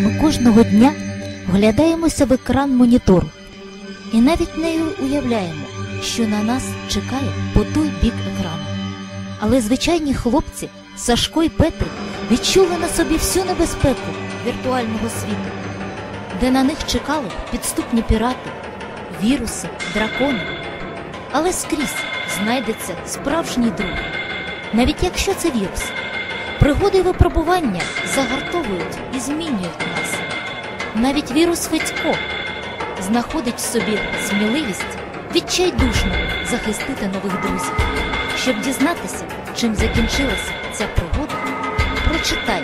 Ми кожного дня вглядаємося в екран монітору і навіть не уявляємо, що на нас чекає по той бік екрану. Але звичайні хлопці Сашко і Петрик відчули на собі всю небезпеку віртуального світу, де на них чекали підступні пірати, віруси, дракони. Але скрізь знайдеться справжній друг, навіть якщо це вірус. Пригоди і випробування загартовують і змінюють нас. Навіть вірус Федько знаходить в собі сміливість відчайдушно захистити нових друзів. Щоб дізнатися, чим закінчилася ця пригода, прочитай